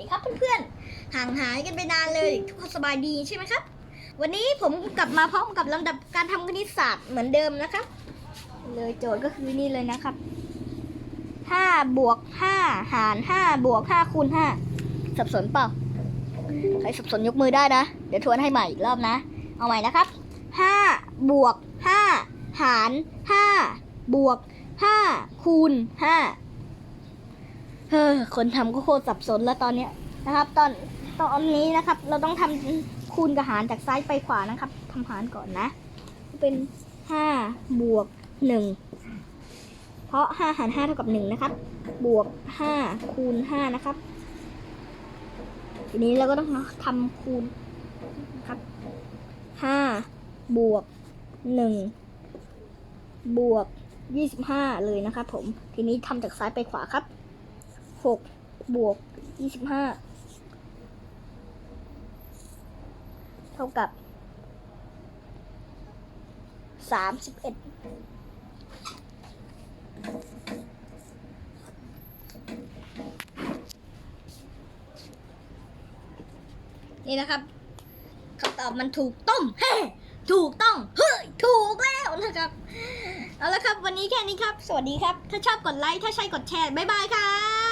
ดีครับเพื่อนๆ ห่างหายกันไปนานเลย ทุกคนสบายดีใช่ไหมครับ วันนี้ผมกลับมาพร้อมกับลำดับการทำคณิตศาสตร์เหมือนเดิมนะครับ เลยโจทย์ก็คือนี่เลยนะครับห้าบวกห้าหารห้าบวกห้าคูณห้าสับสนเปล่า ใครสับสนยกมือได้นะ เดี๋ยวทวนให้ใหม่อีกรอบนะ เอาใหม่นะครับห้าบวกห้าหารห้าบวกห้าคูณห้า เฮ้อคนทำก็โคตรสับสนแล้วตอนเนี้ยนะครับ ตอนตอนนี้นะครับ เราต้องทำคูณกับหารจากซ้ายไปขวานะครับทำหารก่อนนะ เป็นห้าบวกหนึ่งเพราะห้าหารห้าเท่ากับหนึ่งนะครับ บวกห้าคูณห้านะครับ ทีนี้เราก็ต้องทำคูณนะครับห้าบวกหนึ่งบวกยี่สิบห้าเลยนะครับผม ทีนี้ทำจากซ้ายไปขวาครับ หกบวกยี่สิบห้าเท่ากับสามสิบเอ็ดนี่นะครับคำตอบมันถูกต้องเฮ้ถูกต้อง เฮ้ย ถูกแล้วนะครับ เอาละครับ วันนี้แค่นี้ครับ สวัสดีครับ ถ้าชอบกดไลค์ ถ้าใช่กดแชร์ บ๊ายบายครับ